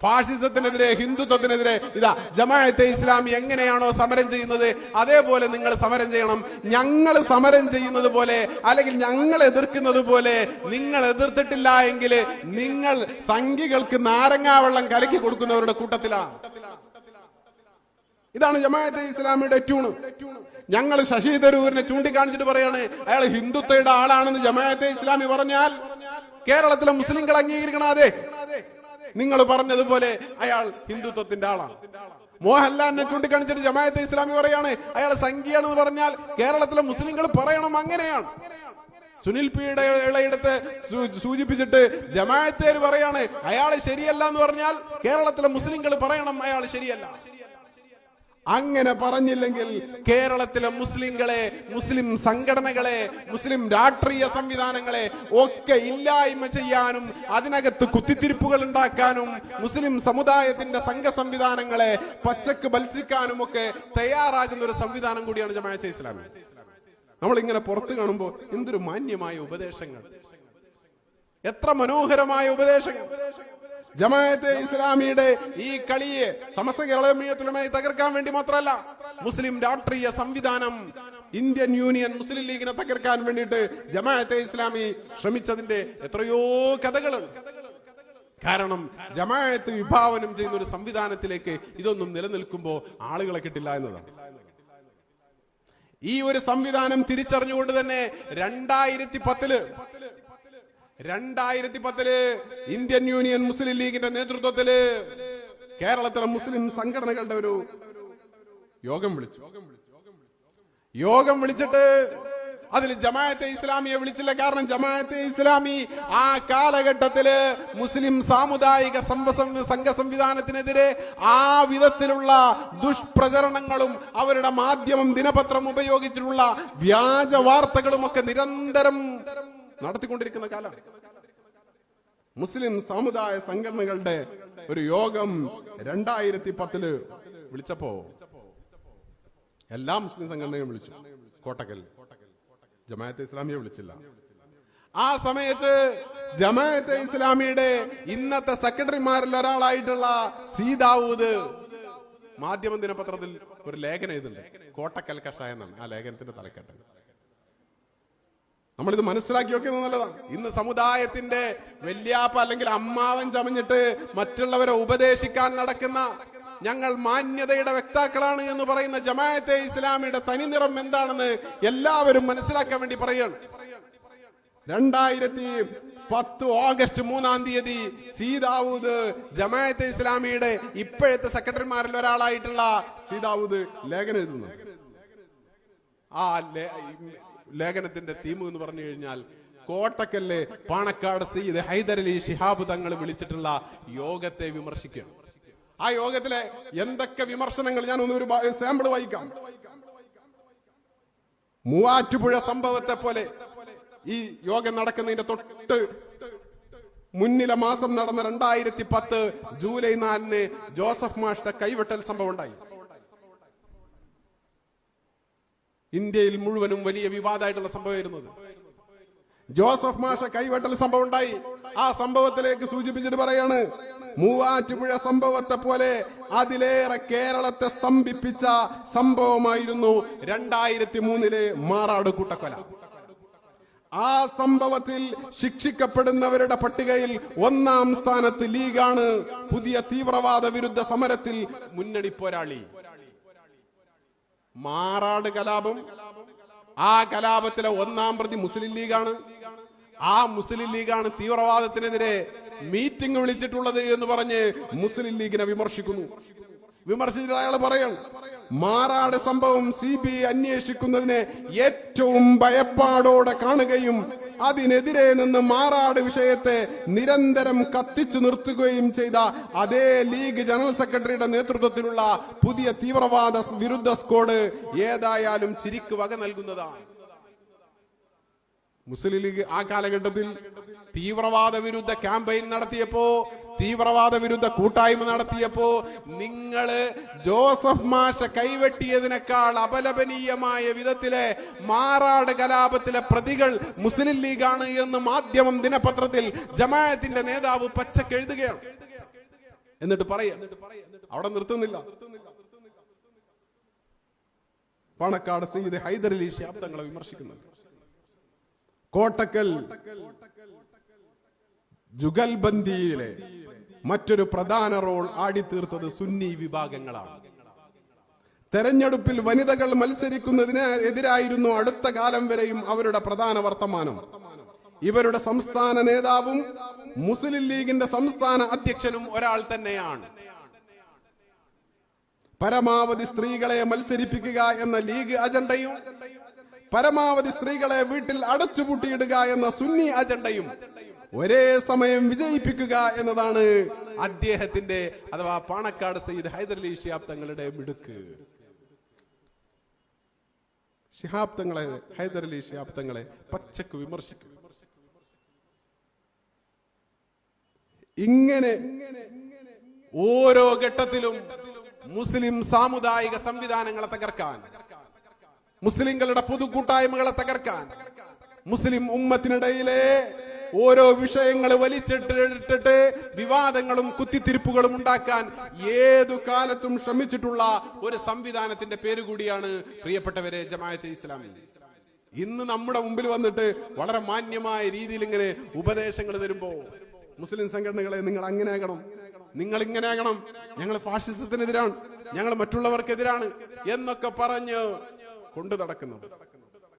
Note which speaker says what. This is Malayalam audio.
Speaker 1: ഫാഷിസത്തിനെതിരെ ഹിന്ദുത്വത്തിനെതിരെ ഇതാ ജമാഅത്തെ ഇസ്ലാമി എങ്ങനെയാണോ സമരം ചെയ്യുന്നത് അതേപോലെ നിങ്ങൾ സമരം ചെയ്യണം. ഞങ്ങൾ സമരം ചെയ്യുന്നത് പോലെ അല്ലെങ്കിൽ ഞങ്ങൾ എതിർക്കുന്നത് പോലെ നിങ്ങൾ എതിർത്തിട്ടില്ല എങ്കിൽ നിങ്ങൾ സംഖ്യകൾക്ക് നാരങ്ങാവെള്ളം കലക്കി കൊടുക്കുന്നവരുടെ കൂട്ടത്തിലാണ്. ഇതാണ് ജമാഅത്തെ ഇസ്ലാമിയുടെ ട്യൂണ്. ഞങ്ങൾ ശശി തരൂരിനെ ചൂണ്ടിക്കാണിച്ചിട്ട് പറയാണ് അയാൾ ഹിന്ദുത്വയുടെ ആളാണെന്ന് ജമാഅത്തെ ഇസ്ലാമി പറഞ്ഞാൽ കേരളത്തിലെ മുസ്ലിങ്ങൾ അംഗീകരിക്കണം അതെ? നിങ്ങൾ പറഞ്ഞതുപോലെ അയാൾ ഹിന്ദുത്വത്തിന്റെ ആളാണ്. മോഹൻലാലിനെ ചൂണ്ടിക്കാണിച്ചിട്ട് ജമാഅത്തെ ഇസ്ലാമി പറയാണ് അയാൾ സംഖ്യയാണെന്ന് പറഞ്ഞാൽ കേരളത്തിലെ മുസ്ലിങ്ങൾ പറയണം അങ്ങനെയാണ്. സുനിൽ പിയുടെ ഇളയിടത്ത് സൂചിപ്പിച്ചിട്ട് ജമായത്തേര് പറയാണ് അയാൾ ശരിയല്ല എന്ന് പറഞ്ഞാൽ കേരളത്തിലെ മുസ്ലിങ്ങൾ പറയണം അയാൾ ശരിയല്ല. അങ്ങനെ പറഞ്ഞില്ലെങ്കിൽ കേരളത്തിലെ മുസ്ലിങ്ങളെ മുസ്ലിം സംഘടനകളെ മുസ്ലിം രാഷ്ട്രീയ സംവിധാനങ്ങളെ ഒക്കെ ഇല്ലായ്മ ചെയ്യാനും അതിനകത്ത് കുത്തിത്തിരിപ്പുകൾ ഉണ്ടാക്കാനും മുസ്ലിം സമുദായത്തിന്റെ സംഘ സംവിധാനങ്ങളെ പച്ചക്ക് ബത്സിക്കാനും ഒക്കെ തയ്യാറാകുന്ന ഒരു സംവിധാനം കൂടിയാണ് ജമാഅത്തെ ഇസ്ലാമി. നമ്മൾ ഇങ്ങനെ പുറത്തു കാണുമ്പോൾ എന്തൊരു മാന്യമായ ഉപദേശങ്ങൾ. എത്ര മനോഹരമായ ഉപദേശങ്ങൾ. ജമാഅത്തെ ഇസ്ലാമിയുടെ ഈ കളിയെ സമസ്ത കേരളീയത്തിലുമായി തകർക്കാൻ വേണ്ടി മാത്രമല്ല മുസ്ലിം രാഷ്ട്രീയ സംവിധാനം ഇന്ത്യൻ യൂണിയൻ മുസ്ലിം ലീഗിനെ തകർക്കാൻ വേണ്ടിയിട്ട് ജമാഅത്തെ ഇസ്ലാമി ശ്രമിച്ചതിന്റെ എത്രയോ കഥകളുണ്ട് കാരണം ജമാഅത്ത് വിഭാവനം ചെയ്യുന്ന ഒരു സംവിധാനത്തിലേക്ക് ഇതൊന്നും നിലനിൽക്കുമ്പോൾ ആളുകളെ കിട്ടില്ല എന്നതാണ്. ഈ ഒരു സംവിധാനം തിരിച്ചറിഞ്ഞുകൊണ്ട് തന്നെ രണ്ടായിരത്തി പത്തിൽ രണ്ടായിരത്തി പത്തിൽ ഇന്ത്യൻ യൂണിയൻ മുസ്ലിം ലീഗിന്റെ നേതൃത്വത്തിൽ കേരളത്തിലെ മുസ്ലിം സംഘടനകളുടെ ഒരു യോഗം വിളിച്ചു. യോഗം വിളിച്ചിട്ട് അതിൽ ജമാഅത്തെ ഇസ്ലാമിയെ വിളിച്ചില്ല. കാരണം ജമാഅത്തെ ഇസ്ലാമി ആ കാലഘട്ടത്തിൽ മുസ്ലിം സാമുദായിക സംഘ സംവിധാനത്തിനെതിരെ ആ വിധത്തിലുള്ള ദുഷ്പ്രചരണങ്ങളും അവരുടെ മാധ്യമം ദിനപത്രം ഉപയോഗിച്ചിട്ടുള്ള വ്യാജ വാർത്തകളും ഒക്കെ നിരന്തരം നടത്തിക്കൊണ്ടിരിക്കുന്ന കാലം മുസ്ലിം സമുദായ സംഘടനകളുടെ ഒരു യോഗം രണ്ടായിരത്തി പത്തിൽ വിളിച്ചപ്പോ എല്ലാ മുസ്ലിം സംഘടനയും വിളിച്ചു. കോട്ടക്കൽ. ജമാഅത്തെ ഇസ്ലാമിയെ വിളിച്ചില്ല. ആ സമയത്ത് ജമാഅത്തെ ഇസ്ലാമിയുടെ ഇന്നത്തെ സെക്രട്ടറിമാരിൽ ഒരാളായിട്ടുള്ള സീതാവൂദ് മാധ്യമ ദിനപത്രത്തിൽ ഒരു ലേഖനം എഴുതുന്നുണ്ട്. കോട്ടക്കൽ കഷായം എന്നാണ്. ആ ലേഖനത്തിന്റെ തലക്കെട്ട്. നമ്മളിത് മനസ്സിലാക്കി വെക്കുന്നത് നല്ലതാണ്. ഇന്ന് സമുദായത്തിന്റെ വല്യാപ്പ അല്ലെങ്കിൽ അമ്മാവൻ ചമഞ്ഞിട്ട് മറ്റുള്ളവരെ ഉപദേശിക്കാൻ നടക്കുന്ന ഞങ്ങൾ മാന്യതയുടെ വ്യക്താക്കളാണ് എന്ന് പറയുന്ന ജമായത്തെ ഇസ്ലാമിയുടെ തനിനിറം എന്താണെന്ന് എല്ലാവരും മനസ്സിലാക്കാൻ വേണ്ടി പറയുകയാണ്. രണ്ടായിരത്തി പത്ത് ഓഗസ്റ്റ് മൂന്നാം തീയതി സീദാവൂദ് ജമായത്തെ ഇസ്ലാമിയുടെ ഇപ്പോഴത്തെ സെക്രട്ടറിമാരിൽ ഒരാളായിട്ടുള്ള സീദാവൂദ് ലേഖനം എഴുതുന്നു. ആ ലേഖനത്തിന്റെ തീം എന്ന് പറഞ്ഞു കഴിഞ്ഞാൽ കോട്ടക്കല്ല് പാണക്കാട് സയ്യിദ് ഹൈദരലി ഷിഹാബ് തങ്ങൾ വിളിച്ചിട്ടുള്ള യോഗത്തെ വിമർശിക്കുകയാണ്. ആ യോഗത്തിലെ എന്തൊക്കെ വിമർശനങ്ങൾ ഞാൻ ഒന്ന് ഒരു സാമ്പിൾ വായിക്കാം. മൂവാറ്റുപുഴ സംഭവത്തെ പോലെ ഈ യോഗം നടക്കുന്നതിന്റെ തൊട്ട് മുന്നിലെ മാസം നടന്ന രണ്ടായിരത്തി പത്ത് ജൂലൈ നാലിന് ജോസഫ് മാഷ്ട കൈവെട്ടൽ സംഭവം ഉണ്ടായി. ഇന്ത്യയിൽ മുഴുവനും വലിയ വിവാദമായിട്ടുള്ള സംഭവമായിരുന്നത് ജോസഫ് മാഷ കൈവെട്ടൽ സംഭവം ഉണ്ടായി. ആ സംഭവത്തിലേക്ക് സൂചിപ്പിച്ചിട്ട് പറയാണ് മൂവാറ്റുപുഴ സംഭവത്തെ പോലെ അതിലേറെ കേരളത്തെ സ്തംഭിപ്പിച്ച സംഭവമായിരുന്നു രണ്ടായിരത്തി മൂന്നിലെ മാറാട് കൂട്ടക്കൊല. ആ സംഭവത്തിൽ ശിക്ഷിക്കപ്പെടുന്നവരുടെ പട്ടികയിൽ ഒന്നാം സ്ഥാനത്ത് ലീഗാണ്. പുതിയ തീവ്രവാദ വിരുദ്ധ സമരത്തിൽ മുന്നണി പോരാളി. മാറാട് കലാപം. ആ കലാപത്തിലെ ഒന്നാം പ്രതി മുസ്ലിം ലീഗാണ്. ആ മുസ്ലിം ലീഗാണ് തീവ്രവാദത്തിനെതിരെ മീറ്റിംഗ് വിളിച്ചിട്ടുള്ളത് എന്ന് പറഞ്ഞ് മുസ്ലിം ലീഗിനെ വിമർശിക്കുന്നു. വിമർശിച്ചിട്ട് അയാൾ പറയണം മാറാട് സംഭവം സി ബി ഐ അന്വേഷിക്കുന്നതിനെ ഏറ്റവും ഭയപ്പാടോടെ കാണുകയും അതിനെതിരെ നിന്ന് മാറാട് വിഷയത്തെ നിരന്തരം കത്തിച്ചു നിർത്തുകയും ചെയ്ത അതേ ലീഗ് ജനറൽ സെക്രട്ടറിയുടെ നേതൃത്വത്തിലുള്ള പുതിയ തീവ്രവാദ വിരുദ്ധ സ്കോഡ് ഏതായാലും ചിരിക്ക് വക നൽകുന്നതാണ്. മുസ്ലിം ലീഗ് ആ കാലഘട്ടത്തിൽ തീവ്രവാദ വിരുദ്ധ ക്യാമ്പയിൻ നടത്തിയപ്പോ തീവ്രവാദ വിരുദ്ധ കൂട്ടായ്മ നടത്തിയപ്പോ നിങ്ങൾ ജോസഫ് മാഷ കൈവെട്ടിയതിനേക്കാൾ അപലപനീയമായ വിധത്തിലെ മാറാട് കലാപത്തിലെ പ്രതികൾ മുസ്ലിം ലീഗാണ് എന്ന് മാധ്യമം ദിനപത്രത്തിൽ ജമാഅത്തിന്റെ നേതാവ് പച്ചക്ക് എഴുതുകയാണ്. എന്നിട്ട് പറയാ. അവിടെ നിർത്തുന്നില്ല. പണക്കാട് സീത് ഹൈദരലി ശാബ്ദങ്ങളെ വിമർശിക്കുന്നു വിമർശിക്കുന്നത് കോട്ടക്കൽ. ജുഗൽബന്ദിയിലെ മറ്റൊരു പ്രധാന റോൾ ആടിത്തീർത്തത് സുന്നി വിഭാഗങ്ങളാണ്. തെരഞ്ഞെടുപ്പിൽ വനിതകൾ മത്സരിക്കുന്നതിന് എതിരായിരുന്നു അടുത്ത കാലം വരെയും അവരുടെ പ്രധാന വർത്തമാനം. ഇവരുടെ സംസ്ഥാന നേതാവും മുസ്ലിം ലീഗിന്റെ സംസ്ഥാന അധ്യക്ഷനും ഒരാൾ തന്നെയാണ്. പരമാവധി സ്ത്രീകളെ മത്സരിപ്പിക്കുക എന്ന ലീഗ് അജണ്ടയും പരമാവധി സ്ത്രീകളെ വീട്ടിൽ അടച്ചുപൂട്ടിയിടുക എന്ന സുന്നി അജണ്ടയും ഒരേ സമയം വിജയിപ്പിക്കുക എന്നതാണ് അദ്ദേഹത്തിന്റെ അഥവാ പാണക്കാട് സയ്യിദ് ഹൈദരലി ഷിഹാബ് തങ്ങളുടെ മിടുക്ക്. ഷിഹാബ് തങ്ങളെ ഹൈദരലി ഷിഹാബ് തങ്ങളെ പച്ചക്ക് വിമർശിക്കും. ഇങ്ങനെ ഓരോ ഘട്ടത്തിലും മുസ്ലിം സാമുദായിക സംവിധാനങ്ങളെ തകർക്കാൻ മുസ്ലിങ്ങളുടെ പൊതു കൂട്ടായ്മകളെ തകർക്കാൻ മുസ്ലിം ഉമ്മത്തിനിടയിലെ ഓരോ വിഷയങ്ങൾ വലിച്ചിട്ടിട്ട് വിവാദങ്ങളും കുത്തിത്തിരിപ്പുകളും ഉണ്ടാക്കാൻ ഏതു കാലത്തും ശ്രമിച്ചിട്ടുള്ള ഒരു സംവിധാനത്തിന്റെ പേര് കൂടിയാണ് പ്രിയപ്പെട്ടവരെ ജമാഅത്തെ ഇസ്ലാമി ഇന്ന് നമ്മുടെ മുമ്പിൽ വന്നിട്ട് വളരെ മാന്യമായ രീതിയിൽ ഇങ്ങനെ ഉപദേശങ്ങൾ തരുമ്പോ മുസ്ലിം സംഘടനകളെ നിങ്ങൾ അങ്ങനെ ആകണം. നിങ്ങൾ ഇങ്ങനെ ആകണം. ഞങ്ങൾ ഫാഷിസത്തിനെതിരാണ്. ഞങ്ങൾ മറ്റുള്ളവർക്കെതിരാണ് എന്നൊക്കെ പറഞ്ഞ് കൊണ്ടു നടക്കുന്നത്.